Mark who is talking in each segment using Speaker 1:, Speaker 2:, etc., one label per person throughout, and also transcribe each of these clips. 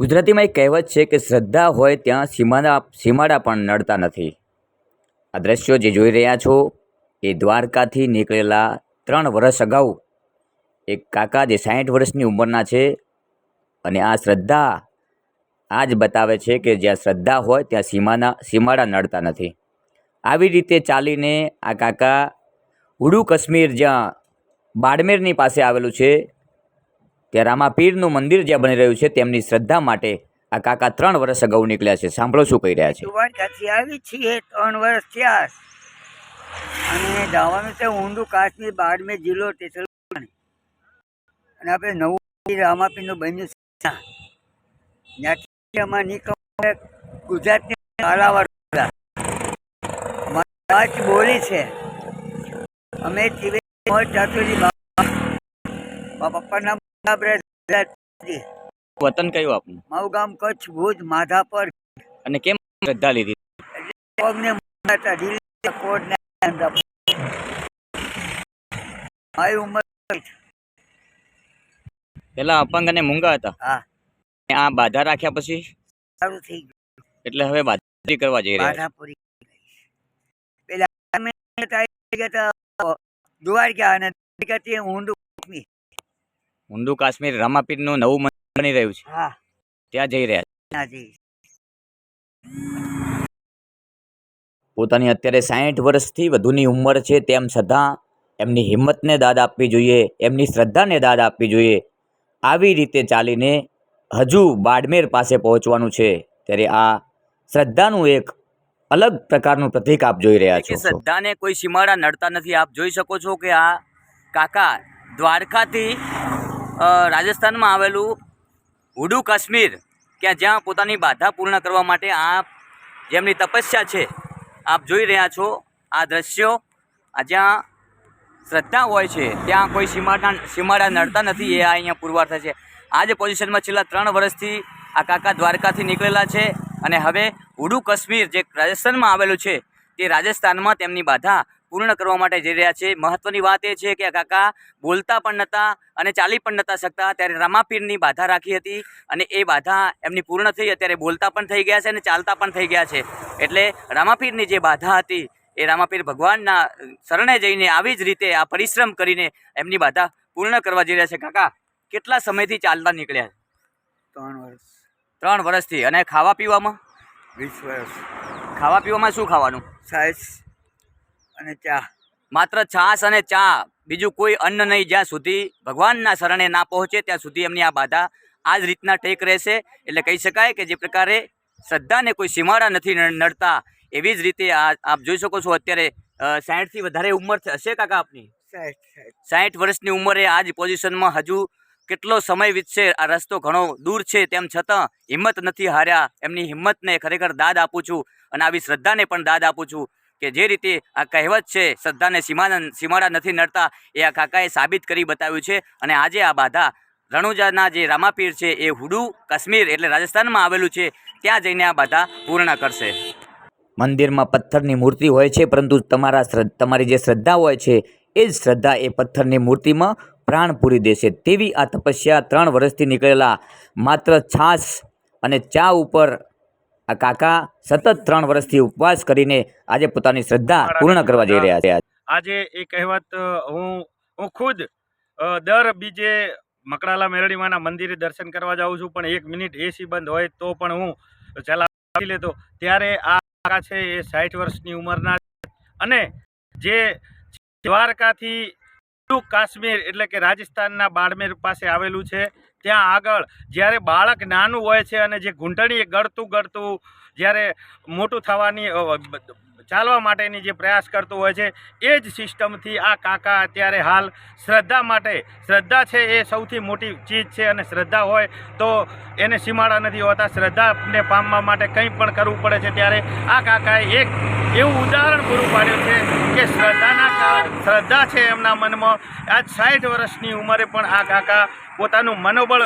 Speaker 1: ગુજરાતીમાં એક કહેવત છે કે શ્રદ્ધા હોય ત્યાં સીમાડા સીમાડા પણ નડતા નથી. આ દ્રશ્યો જે જોઈ રહ્યા છો એ દ્વારકાથી નીકળેલા ત્રણ વર્ષ અગાઉ. એક કાકા જે સાહીઠ વર્ષની ઉંમરના છે અને આ શ્રદ્ધા આ જ બતાવે છે કે જ્યાં શ્રદ્ધા હોય ત્યાં સીમાના સીમાડા નડતા નથી. આવી રીતે ચાલીને આ કાકા ઉડુ કાશ્મીર જ્યાં બાડમેરની પાસે આવેલું છે ત્યાં પીરનું મંદિર જ્યાં બની રહ્યું છે, તેમની શ્રદ્ધા માટે આ કાકા ત્રણ વર્ષ અગાઉ નીકળ્યા છે. સાંભળો શું કહી રહ્યા છે.
Speaker 2: આવી છીએ, ત્રણ વર્ષ થયા. અને જવાનું છે ઊંડું કાશ્મીર, બાડમેર જિલ્લો ટેસલ અને આપણે નવું રામાપીનું બન્યું છે. ત્યાંથી અમારે નીકળવા ગુજરાતની કાલાવાડ બોલી છે, અમે ત્રિવેદી પપ્પાનું.
Speaker 1: વતન કયું આપનું?
Speaker 2: મારું ગામ કચ્છ ભુજ માધાપર.
Speaker 1: અને કેમ શ્રદ્ધા લીધી.
Speaker 2: મારી ઉંમર
Speaker 1: પેલા અપંગ અને મૂંગા હતા.
Speaker 2: હા.
Speaker 1: આ બાધા રાખ્યા પછી?
Speaker 2: સારું થઈ ગયું.
Speaker 1: એટલે હવે બાધા કરવા જઈ રહ્યા
Speaker 2: પૂરી પેલા અમે ગયા હતા દ્વારકા અને દ્વારકાથી ઊંડું કાશ્મીર.
Speaker 1: ઊંડું કાશ્મીર રામાપીરનું નવું મંદિર બની રહ્યું છે.
Speaker 2: હા.
Speaker 1: ત્યાં જઈ રહ્યા છે. પોતાની અત્યારે સાહીઠ વર્ષથી વધુની ઉંમર છે તેમ છતાં એમની હિંમતને દાદ આપવી જોઈએ એમની શ્રદ્ધાને દાદ આપવી જોઈએ. આવી રીતે ચાલીને હજુ બાડમેર પાસે પહોંચવાનું છે ત્યારે આ શ્રદ્ધાનું એક અલગ પ્રકારનું પ્રતીક આપ જોઈ રહ્યા છો. શ્રદ્ધાને કોઈ સીમાડા નડતા નથી. આપ જોઈ શકો છો કે આ કાકા દ્વારકાથી રાજસ્થાનમાં આવેલું હુડુ કાશ્મીર, કે જ્યાં પોતાની બાધા પૂર્ણ કરવા માટે આ જેમની તપસ્યા છે, આપ જોઈ રહ્યા છો આ દ્રશ્યો. આ જ્યાં શ્રદ્ધા હોય છે, ત્યાં કોઈ સીમાડા સીમાડા નડતા નથી, એ આ અહીંયા પુરવાર થાય છે. આ જે પોઝિશનમાં છેલ્લા ત્રણ વર્ષથી આ કાકા દ્વારકાથી નીકળેલા છે અને હવે હુડુ કાશ્મીર, જે રાજસ્થાનમાં આવેલું છે, તે રાજસ્થાનમાં તેમની બાધા પૂર્ણ કરવા માટે જઈ રહ્યા છે. મહત્ત્વની વાત એ છે કે કાકા બોલતા પણ નહોતા અને ચાલી પણ નહોતા શકતા. ત્યારે રામાપીરની બાધા રાખી હતી અને એ બાધા એમની પૂર્ણ થઈ અત્યારે બોલતા પણ થઈ ગયા છે અને ચાલતા પણ થઈ ગયા છે. એટલે રામાપીરની જે બાધા હતી એ રામાપીર ભગવાનના શરણે જઈને આવી જ રીતે આ પરિશ્રમ કરીને એમની બાધા પૂર્ણ કરવા જઈ રહ્યા છે. કાકા કેટલા સમયથી ચાલતા નીકળ્યા
Speaker 2: ત્રણ વર્ષ.
Speaker 1: ત્રણ વર્ષથી. અને ખાવા પીવામાં
Speaker 2: વીસ વર્ષ.
Speaker 1: ખાવા પીવામાં શું ખાવાનું?
Speaker 2: સાઈસ. અને ચા.
Speaker 1: માત્ર છાશ અને ચા. બીજું કોઈ અન્ન નહીં. જ્યાં સુધી ભગવાનના શરણે ના પહોંચે ત્યાં સુધી એમની આ બાધા આ જ રીતના ટેક રહેશે. એટલે કહી શકાય કે જે પ્રકારે શ્રદ્ધાને કોઈ સીમાડા નથી નડતા એવી જ રીતે આ આપ જોઈ શકો છો અત્યારે સાઠથી વધારે ઉંમર હશે કાકા આપની? સાઠ વર્ષની ઉંમરે આ જ પોઝિશનમાં હજુ કેટલો સમય વીતશે? આ રસ્તો ઘણો દૂર છે તેમ છતાં હિંમત નથી હાર્યા. એમની હિંમતને ખરેખર દાદ આપું છું અને આવી શ્રદ્ધાને પણ દાદ આપું છું. કે જે રીતે આ કહેવત છે, શ્રદ્ધાને સીમા સીમાડા નથી નડતા, એ આ કાકાએ સાબિત કરી બતાવ્યું છે. અને આજે આ બાધા રણુજાના જે રામાપીર છે, એ હુડુ, કાશ્મીર એટલે રાજસ્થાનમાં આવેલું છે, ત્યાં જઈને આ બાધા પૂર્ણ કરશે. મંદિરમાં પથ્થરની મૂર્તિ હોય છે, પરંતુ તમારા તમારી જે શ્રદ્ધા હોય છે, એ જ શ્રદ્ધા એ પથ્થરની મૂર્તિમાં પ્રાણ પૂરી દેશે. તેવી આ તપસ્યા ત્રણ વર્ષથી નીકળેલા માત્ર છાશ અને ચા ઉપર આ કાકા સતત ત્રણ વર્ષથી ઉપવાસ કરીને આજે પોતાની શ્રદ્ધા પૂર્ણ કરવા જઈ રહ્યા છે.
Speaker 3: આજે એ કહેવત હું હું ખુદ દર બીજે મકડાલા મેરડીમાના મંદિરે દર્શન કરવા જાઉં છું પણ એક મિનિટ એસી બંધ હોય તો પણ હું ચલાવી લેતો. ત્યારે આ કાકા છે એ સાઠ વર્ષની ઉંમરના અને જે દ્વારકાથી કાશ્મીર એટલે કે રાજસ્થાનના બાડમેર પાસે આવેલું છે. ત્યાં આગળ જ્યારે બાળક નાનું હોય છે અને જે ઘૂંટણીએ ગળતું ગળતું જ્યારે મોટું થવાની ચાલવા માટેની જે પ્રયાસ કરતું હોય છે, એ જ સિસ્ટમથી આ કાકા અત્યારે હાલ શ્રદ્ધા માટે, શ્રદ્ધા છે એ સૌથી મોટી ચીજ છે અને શ્રદ્ધા હોય તો એને સીમાડા નથી હોતા. શ્રદ્ધાને પામવા માટે કંઈ પણ કરવું પડે છે ત્યારે આ કાકાએ એક એવું ઉદાહરણ પૂરું પાડ્યું છે કે શ્રદ્ધાના કા- શ્રદ્ધા છે એમના મનમાં. આજ સાઠ વર્ષની ઉંમરે પણ આ કાકા પોતાનું મનોબળ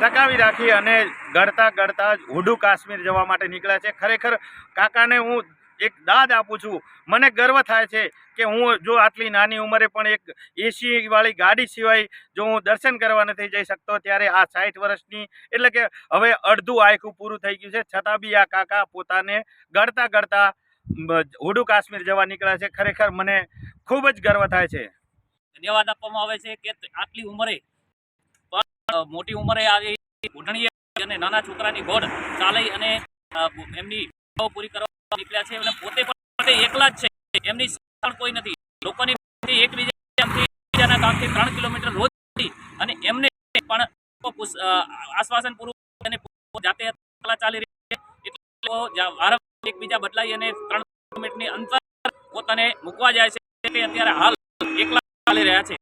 Speaker 3: ટકાવી રાખી અને ગળતા ગળતા હુડુ કાશ્મીર જવા માટે નીકળ્યા છે. ખરેખર કાકાને હું એક દાદ આપું છું. મને ગર્વ થાય છે કે હું જો આટલી નાની ઉંમરે પણ એક એસીવાળી ગાડી સિવાય જો હું દર્શન કરવા નથી જઈ શકતો, ત્યારે આ સાઠ વર્ષની એટલે કે હવે અડધું આયખું પૂરું થઈ ગયું છે. છતાં બી આ કાકા પોતાને ગળતા ગળતા હુડુ કાશ્મીર જવા નીકળ્યા છે. ખરેખર મને ખૂબ જ ગર્વ થાય છે.
Speaker 4: ધન્યવાદ આપવામાં આવે છે કે આટલી ઉંમરે મોટી ઉંમરે આવી ઘૂંટણીએ અને નાના છોકરાની ગોળ ચાલી અને એમની પૂરી કરવા નીકળ્યા છે અને પોતે પણ એકલા જ છે. એમની કોઈ નથી. લોકોની એકબીજાના ગામથી ત્રણ કિલોમીટર રોજ અને એમને પણ આશ્વાસન પૂરું અને જાતે એકલા ચાલી રહી છે. એટલે વારંવાર એકબીજા બદલાઈ અને ત્રણ કિલોમીટરની અંતર પોતાને મૂકવા જાય છે. અત્યારે હાલ એકલા ચાલી રહ્યા છે.